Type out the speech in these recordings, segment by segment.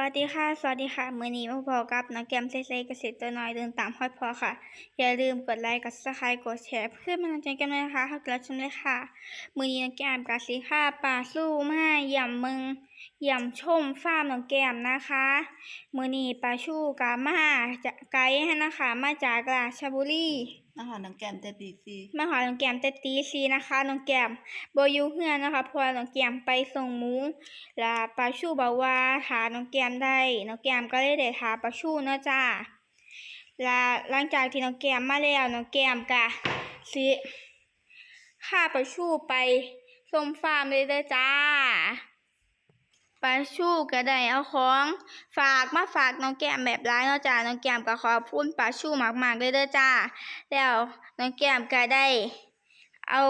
วัสดีค่ะ สวัสดีค่ะ มือนี้มาพอกับน้องแกมเซเซเกษตรตัวน้อยเดินตามฮอดพอค่ะ อย่าลืมกดไลค์ กดซับสไครต์กดแชร์เพื่อเป็นกำลังใจกันนะคะถ้าเกิดชมเลยค่ะ มือนี้น้องแกมกาสีค่ะป่าสู้มาหย่ำมึง หย่ำชมฟาร์มน้องแกมนะคะ มือนี้ปลาชูกามาจะไกด์ให้นะคะ มาจากราชบุรีนะคะน้องแก้มแต่ตีซีมาหาน้องแกมแต่ตีซีนะคะน้องแกมบอยู่เฮือนนะคะเพราะว่าน้องแกมไปส่งหมูแล้วปลาชูบอกว่าหาน้องแกมได้น้องแกมก็เลยได้หาปลาชูเนาะจ้าแล้วหลังจากที่น้องแกมมาแล้วน้องแกมก็สิค่าปลาชูไปส่งฟาร์มเลยเด้อจ้า ปลาชูก็ได้เอาของ ฝากมาฝากน้องแกมแบบร้ายเนาะจ้าน้องแกมก็ขอบคุณปลาชูมากๆเลยเด้อจ้า แล้วน้องแก้มก็ได้ เอา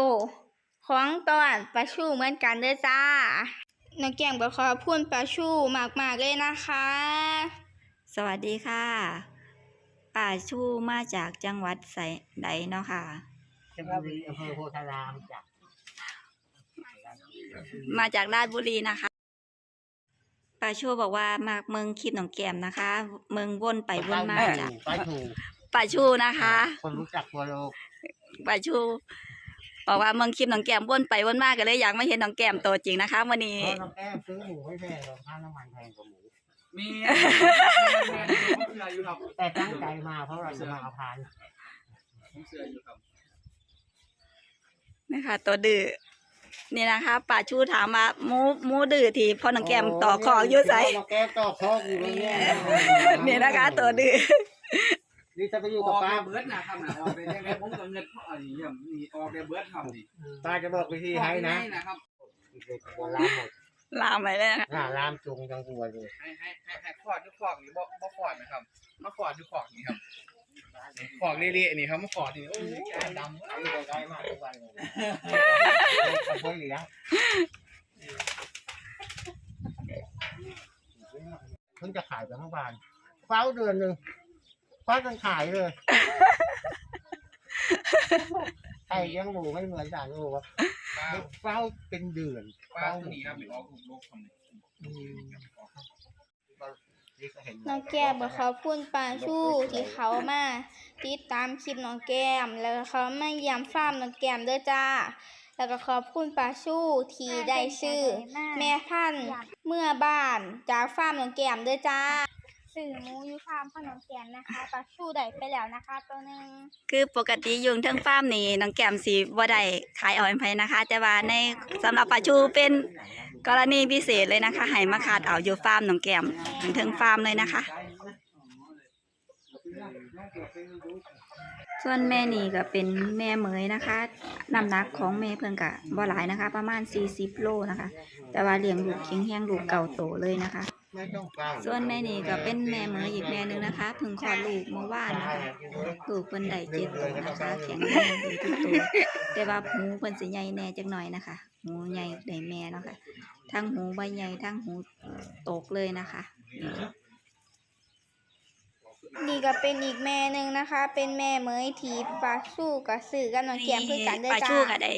ของตอนปลาชูเหมือนกันเด้อจ้า น้องแก้มก็ขอบคุณปลาชูมากๆเลยนะคะ สวัสดีค่ะป่าชูมาจากจังหวัดใส่ใดเนาะค่ะจังหวัดอำเภอโพธารามจ้ะมาจากราชบุรีนะคะป่า ชูบอกว่ามาเมืองคลิปน้องแก้มนะคะ เมืองวนไปวนมาจากไปถูกป่าชูนะคะ คนรู้จักทั่วโลกป่าชูบอกว่าเมืองคลิปน้องแก้มวนไปวนมาก็เลยอยากมาเห็นน้องแก้มตัวจริงนะคะวันนี้เพราะน้องแก้มซื้อหมูไม่แพงหรอกค่าน้ำมันแพงกว่าหมูมีผมเสืออยู่ครับแต่ตั้งใจมาเพราะเราจะมาเอาพานผมเสืออยู่ครับนะคะตัวดื้อ นี่นะคะป่าชูถามว่าหมูหมูดื้อที่พ่อน้องแก้มต่อของอยู่ไสน้องแก้มต่อคอกอยู่ตรงเนี้ยนี่นะคะ ตัวดื้อนี่จะไปอยู่อกับอกป้าได้เบิร์ดนะครับนะออกได้ได้ผมก็เงินเขาอันนี้เนี่ยนี่ออกได้เบิร์ดครับนี่ป้าจะบอกวิธีให้นะนะครับหัวลามหมดลามไปเลยนะคะหน้าลามจุงจังหัวเลยให้ให้ให้ให้ขอดทุกขอกนี่บ่บ่ขอดนะครับมาขอดทุกขอกนี่ครับ ขอกเละๆนี่ครับมาขอดนี่โอ้ยดำเอาอยู่ได้มากทุกวันเลยขอบคุณเหลียงเพิ่งจะขายไปเมื่อวานเฝ้าเดือนหนึ่งเฝ้าจนขายเลยไก่ยังหมูไม่เหมือนด่านหมูอะเฝ้าเป็นเดือนปลาตัวนี้ครับเป็นออกลูกโลกคำนี้อืมนี่ก็เห็ นน้องแก้มก็ขอบคุณปลาชูที่เขามาติดตามคลิปน้องแก้ม แล้วก็เขามาเยี่ยมฟาร์มน้องแก้มเด้อจ้า แล้วก็ขอบคุณปลาชูที่ได้ชื่อ แม่พันธุ์เมื่อบ้านจากฟาร์มน้องแก้มเด้อจ้าสื่อหมูอยู่ฟาร์มขนมแก้มนะคะปลาชูได้ไปแล้วนะคะ ตัวหนึงคือปกติอยุงเทิงฟาร์มนี่น้องแก้มสีบ่ได้ขายอ่อนไผนะคะ แต่ว่าในสำหรับปลาชูเป็น กรณีพิเศษเลยนะคะให้มาขาดเอาอยู่ฟาร์มหนองแก้มถึงเทิงฟาร์มเลยนะคะ ส่วนแม่นี่ก็เป็นแม่เหมยนะคะน้ำหนักของแม่เพิ่นก็บ่หลายนะคะ ประมาณ 40 โลนะคะ แต่ว่าเลี้ยงลูกแข็งแรงลูกเก่าโตเลยนะคะ ส่วนแม่นี่ก็เป็นแม่เหมยอีกแม่หนึงนะคะเพิ่งคลอดลูกเมื่อวานนะคะลูกเพิ่นได้เจ็ดตัวนะคะ แข็งแรงดีทุกตัวแต่ว่าหูเพิ่นสิใหญ่แน่จักหน่อยนะคะหูใหญ่ได้แม่เนาะค่ะ ทั้งหูใบใหญ่ทั้งหูตกเลยนะคะนี่นี่ก็เป็นอีกแม่หนึ่งนะคะ เป็นแม่เหมยทีปลาสู้กับสื่อกับน้องแก้มคือกันเด้อป้าจ้าชูก็ได้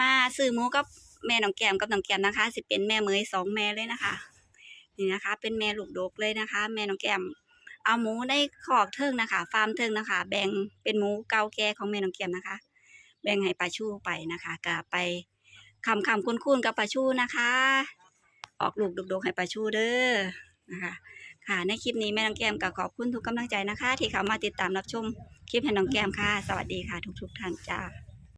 มาซื้อหมูกับแม่น้องแก้มกับน้องแก้มนะคะ สิเป็นแม่เหมยสองแม่เลยนะคะ นี่นะคะ เป็นแม่ลูกดกเลยนะคะ แม่น้องแก้มเอาหมูในคอกเทิงนะคะ ฟาร์มเทิงนะคะ แบ่งเป็นหมูเก่าแก่ของแม่น้องแก้มนะคะ แบ่งให้ป้าชูไปนะคะก็ไป คำคำคุ้นคุ้นๆกับปลาชูนะคะ ออกลูกดกๆให้ปลาชูเด้อนะคะ ค่ะในคลิปนี้แม่น้องแก้มก็ขอบคุณทุกกำลังใจนะคะ ที่เข้ามาติดตามรับชมคลิปแห่น้องแก้มค่ะ สวัสดีค่ะทุกๆท่านจ้า